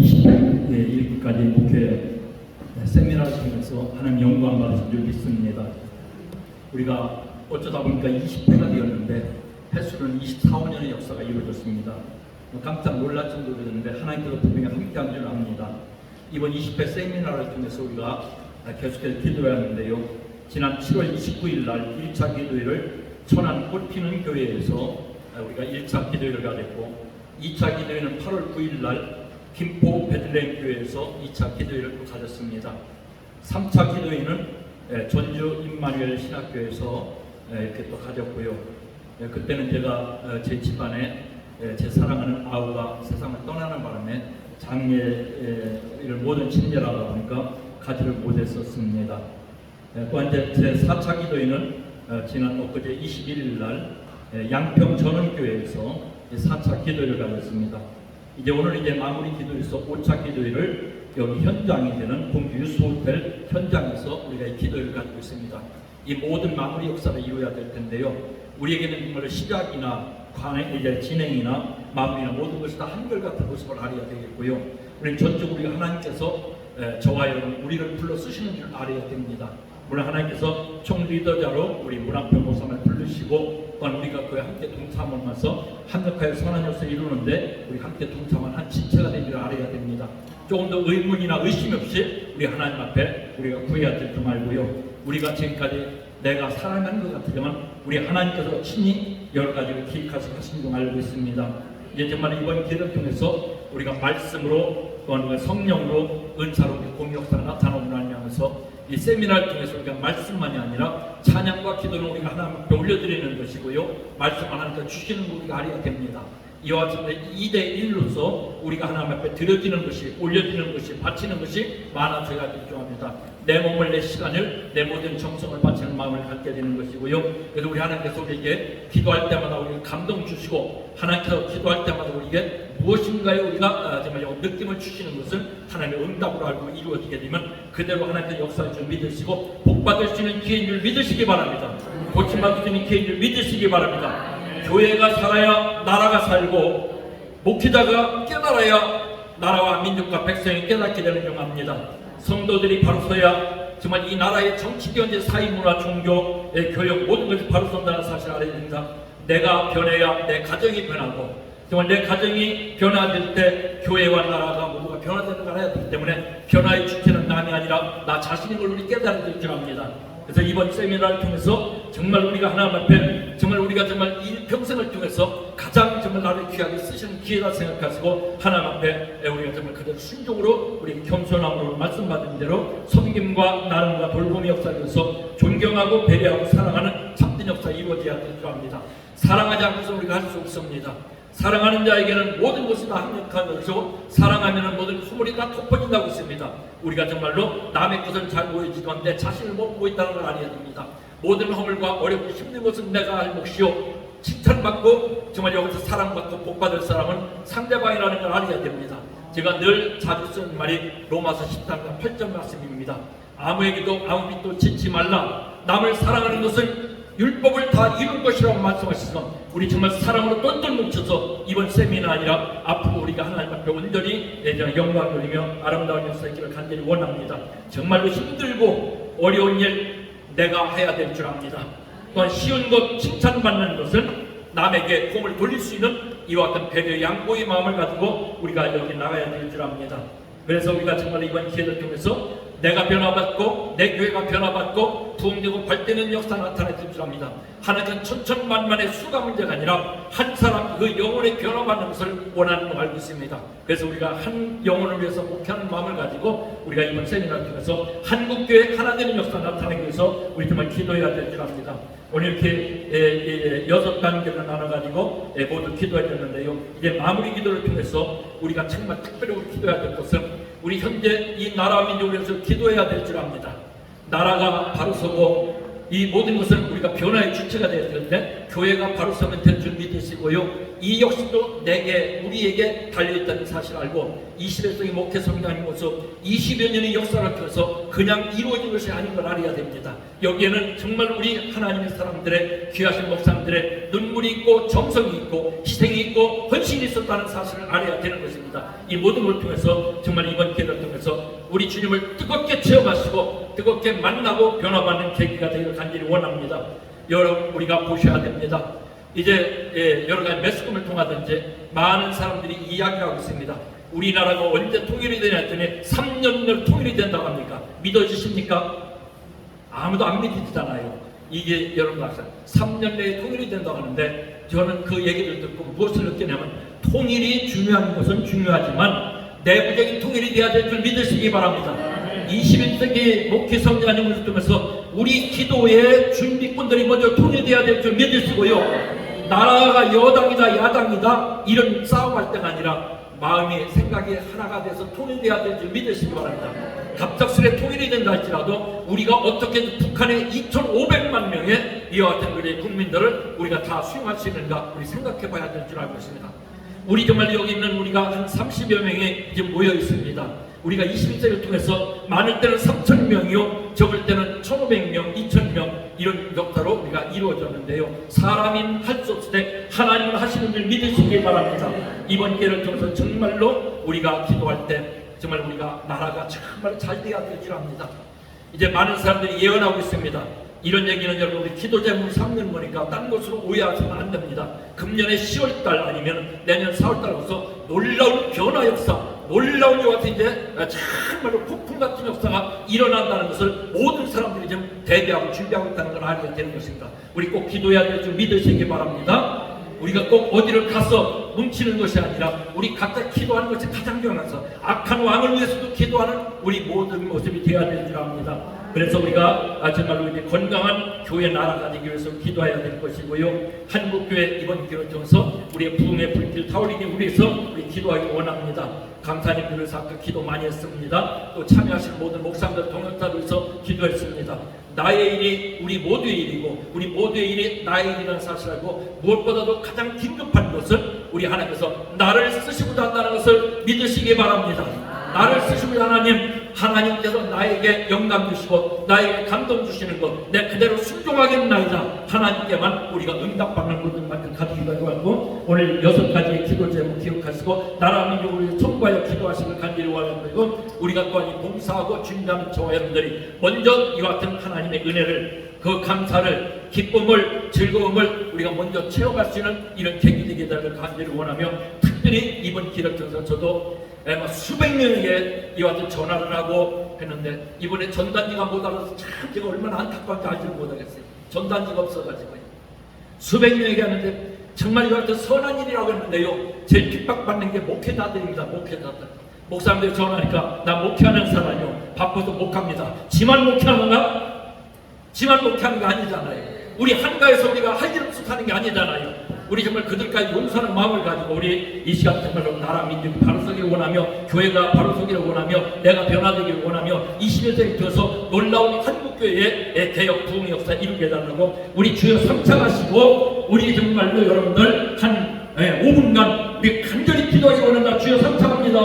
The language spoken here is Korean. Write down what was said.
20일까지 목회 세미나를 통해서 하나님 영광 받으신 줄 믿습니다. 우리가 어쩌다 보니까 20회가 되었는데 횟수는 24년의 역사가 이루어졌습니다. 뭐 깜짝 놀랄 정도로 되는데 하나님께서 분명히 함께한 줄 압니다. 이번 20회 세미나를 통해서 우리가 계속해서 기도하는데요. 지난 7월 29일 날 1차 기도회를 천안 꽃피는 교회에서 우리가 1차 기도회를 가졌고 2차 기도회는 8월 9일 날 김포 베들레헴 교회에서 2차 기도회를 또 가졌습니다. 3차 기도회는 예, 전주 임마누엘 신학교에서 예, 이렇게 또 가졌고요. 예, 그때는 제가 어, 제 집안에 예, 제 사랑하는 아우가 세상을 떠나는 바람에 장례를 모든 친절하다 보니까 가지를 못했었습니다. 예, 또한 제 4차 기도회는 어, 지난 엊그제 21일 날 예, 양평 전원교회에서 4차 기도회를 가졌습니다. 이제 오늘 이제 마무리 기도에서 5차 기도회를 여기 현장이 되는 공주 유스 호텔 현장에서 우리가 이 기도회를 가지고 있습니다. 이 모든 마무리 역사를 이루어야 될 텐데요. 우리에게는 정말 시작이나 관행, 이제 진행이나 마무리나 모든 것이 다 한결같은 모습을 알아야 되겠고요. 우리는 전적 우리가 하나님께서 에, 저와 여러분 우리를 불러 쓰시는 줄 알아야 됩니다. 물론 하나님께서 총 리더자로 우리 문학평 목사를 부르시고 또한 우리가 그에 함께 동참하면서 합력하여 선한 역사를 이루는데 우리 함께 동참한 한 지체가 된 줄 알아야 됩니다. 조금 더 의문이나 의심 없이 우리 하나님 앞에 우리가 구해야 될 줄 알고요. 우리가 지금까지 내가 사랑하는 것 같지만 우리 하나님께서 친히 여러 가지를 기획하시고 하신 줄 알고 있습니다. 이제 정말 이번 기회를 통해서 우리가 말씀으로 우리가 성령으로 은사로 공역사가 나타나고 나면서 이 세미나를 통해서 우리가 말씀만이 아니라 찬양과 기도는 우리가 하나님 앞에 올려드리는 것이고요. 말씀 하나님께 주시는 거 우리가 알아야 됩니다. 이와 같은 2대 1로서 우리가 하나님 앞에 드려지는 것이 올려지는 것이 바치는 것이 줄 압니다. 내 몸을 내 시간을 내 모든 정성을 바치는 마음을 갖게 되는 것이고요. 그래서 우리 하나님께서 우리에게 기도할 때마다 우리가 감동 주시고 하나님께서 기도할 때마다 우리에게 무엇인가요 우리가 아, 정말 느낌을 주시는 것을 하나님의 응답으로 알고 이루어지게 되면 그대로 하나님께서 역사할 줄 믿으시고 복 받을 수 있는 기회인 줄 믿으시기 바랍니다. 고침 받을 수 있는 기회인 줄 믿으시기 바랍니다. 교회가 살아야 나라가 살고 목회자가 깨달아야 나라와 민족과 백성이 깨닫게 되는 경합니다. 성도들이 바로 서야 정말 이 나라의 정치, 경제, 사회, 문화, 종교의 교육 모든 것이 바로 선다는 사실을 알아야 됩니다. 내가 변해야 내 가정이 변하고 정말 내 가정이 변화될 때 교회와 나라가 모두가 변화되는 걸 알아야 되기 때문에 변화의 주체는 남이 아니라 나 자신인 걸 우리 깨달아야 줄 압니다. 그래서 이번 세미나를 통해서 정말 우리가 하나님 앞에 정말 우리가 정말 이 평생을 통해서 가장 정말 나를 귀하게 쓰시는 기회다 생각하시고 하나님 앞에 우리가 정말 그대로 순종으로 우리 겸손함으로 말씀받은 대로 섬김과 나눔과 돌봄의 역사에서 존경하고 배려하고 사랑하는 참된 역사 이루어져야 될줄 압니다. 사랑하지 않고서 우리가 할 수 없습니다. 사랑하는 자에게는 모든 것이 다 것이고 사랑하면 모든 허물이 다 덮어진다고 했습니다. 우리가 정말로 남의 것은 잘 보여지건 내 자신을 못 보고 있다는 걸 알아야 됩니다. 모든 허물과 어렵고 힘든 것은 내가 할 몫이요 칭찬받고 정말 여기서 사랑받고 복받을 사람은 상대방이라는 걸 알아야 됩니다. 제가 늘 자주 쓰는 말이 로마서 10장 8절 말씀입니다. 아무에게도 아무 빛도 짓지 말라. 남을 사랑하는 것은 율법을 다 이룬 것이라고 말씀하시지만 우리 정말 사랑으로 똘똘 뭉쳐서 이번 세미나 아니라 앞으로 우리가 하나님 앞에 온전히 예전 영광 돌리며 아름다운 역사 있기를 간절히 원합니다. 정말로 힘들고 어려운 일 내가 해야 될 줄 압니다. 또한 쉬운 것 칭찬받는 것은 남에게 공을 돌릴 수 있는 이와 같은 배려 양보의 마음을 가지고 우리가 여기 나가야 될 줄 압니다. 그래서 우리가 정말 이번 기회를 통해서 내가 변화받고 내 교회가 변화받고 부흥되고 발되는 역사 나타날 줄 압니다. 하나님은 천천만만의 수가 문제가 아니라 한 사람 그 영혼의 변화받는 것을 원하는 걸 알고 있습니다. 그래서 우리가 한 영혼을 위해서 목표하는 마음을 가지고 우리가 이번 세미나를 통해서 한국교회 하나 되는 역사 나타내기 위해서 우리 정말 기도해야 될 줄 압니다. 오늘 이렇게 예, 예, 여섯 단계를 나눠가지고 예, 모두 기도해야 되는데요. 이제 마무리 기도를 통해서 우리가 정말 특별히 기도해야 될 것은 우리 현재 이 나라 민족을 위해서 기도해야 될 줄 압니다. 나라가 바로 서고 이 모든 것은 우리가 변화의 주체가 되어야 되는데 교회가 바로 서면 될줄 믿으시고요. 이 역시도 내게 우리에게 달려있다는 사실 알고 21세기 목회 성장의 모습 20여 년의 역사를 통해서 그냥 이루어진 것이 아닌 걸 알아야 됩니다. 여기에는 정말 우리 하나님의 사람들의 귀하신 목사님들의 눈물이 있고 정성이 있고 희생이 있고 헌신이 있었다는 사실을 알아야 되는 것입니다. 이 모든 걸 통해서 정말 이번 기회를 통해서 우리 주님을 뜨겁게 체험하시고 뜨겁게 만나고 변화받는 계기가 되기를 간절히 원합니다. 여러분 우리가 보셔야 됩니다. 이제 예, 여러 가지 매스컴을 통하든지 많은 사람들이 이야기하고 있습니다. 우리나라가 언제 통일이 되냐 했더니 3년 내로 통일이 된다고 합니까? 믿어지십니까? 아무도 안 믿으시잖아요. 이게 여러분 아세요? 3년 내에 통일이 된다고 하는데 저는 그 얘기를 듣고 무엇을 느끼냐면 통일이 중요한 것은 중요하지만 내부적인 통일이 돼야 될 줄 믿으시기 바랍니다. 21세기 목회 성장님을 통해서 우리 기도의 준비꾼들이 먼저 통일돼야 될 줄 믿으시고요. 나라가 여당이다 야당이다 이런 싸움할 때가 아니라 마음이 생각이 하나가 돼서 통일돼야 될 줄 믿으시기 바랍니다. 갑작스레 통일이 된다 할지라도 우리가 어떻게 북한의 2,500만 명의 이와 같은 우리 국민들을 우리가 다 수용할 수 있는가 우리 생각해 봐야 될 줄 알고 있습니다. 우리 정말 여기 있는 우리가 한 30여 명이 지금 모여 있습니다. 우리가 21세를 통해서 많을 때는 3천 명이요, 적을 때는 1,500명, 2,000명 이런 역사로 우리가 이루어졌는데요. 사람인 할 수 없을 때 하나님을 하시는 줄 믿으시기 바랍니다. 이번 기회를 통해서 정말로 우리가 기도할 때 정말 우리가 나라가 정말 잘 돼야 될줄 압니다. 이제 많은 사람들이 예언하고 있습니다. 이런 얘기는 여러분 우리 기도 제목을 삼는 거니까 딴 것으로 오해하시면 안 됩니다. 금년에 10월달 아니면 내년 4월달부터 놀라운 변화 역사, 놀라운 것 같은 이제 정말로 폭풍 같은 역사가 일어난다는 것을 모든 사람들이 지금 대비하고 준비하고 있다는 걸 알아야 되는 것입니다. 우리 꼭 기도해야 될 줄 믿으시기 바랍니다. 우리가 꼭 어디를 가서 뭉치는 것이 아니라 우리 각자 기도하는 것이 가장 중요해서 악한 왕을 위해서도 기도하는 우리 모든 모습이 되어야 되는 줄 압니다. 그래서 우리가 아, 정말로 이제 건강한 교회 나라가 되기 위해서 기도해야 될 것이고요. 한국교회 이번 기회를 통해서 우리의 부흥의 불길 타올리기 위해서 우리 기도하기 원합니다. 강사님들을 아까 기도 많이 했습니다. 또 참여하신 모든 목사님들 동역자를 위해서 기도했습니다. 나의 일이 우리 모두의 일이고 우리 모두의 일이 나의 일이라는 사실 알고 무엇보다도 가장 긴급한 것은 우리 하나님께서 나를 쓰시고자 한다는 것을 믿으시기 바랍니다. 나를 쓰시고자 하나님 하나님께서 나에게 영감 주시고 나에게 감동 주시는 것 내 그대로 순종하겠나이다. 하나님께만 우리가 응답받는 모든 만큼 가지기가 하고 오늘 여섯 가지의 기도 제목 기억하시고 나라 민족을 위해 청구하여 기도하시길 간절히 원하고 우리가 또한 이 봉사하고 준비하는 저와 여러분들이 먼저 이와 같은 하나님의 은혜를 그 감사를 기쁨을 즐거움을 우리가 먼저 체험할 수 있는 이런 계기 되게 되길 간절히 원하며 특별히 이번 통해서 저도 예, 뭐 수백 명에게 이와 같은 전화를 하고 했는데 이번에 전단지가 못 알아서 참 제가 얼마나 안타까운지 알지를 못하겠어요. 전단지가 없어가지고요. 수백 명에게 하는데 정말 이와 같은 선한 일이라고 했는데요. 제일 핍박받는 게 목회자들입니다. 목회자들. 목사님들 전화하니까 나 목회하는 사람이요. 바빠서 못 갑니다. 지만 목회하는 건가? 지만 목회하는 게 아니잖아요. 우리 한가에서 우리가 할 일 없어 하는 게 아니잖아요. 우리 정말 그들까지 용서하는 마음을 가지고 우리 이 시간 정말로 나라 민족이 바로 서기를 원하며 교회가 바로 서기를 원하며 내가 변화되기를 원하며 21세기 들어서 놀라운 한국교회의 개혁 부흥의 역사 이루게 해달라고 우리 주여 삼창하시고 우리 정말로 여러분들 한 5분간 우리 간절히 기도하기 원한다 주여 삼창합니다.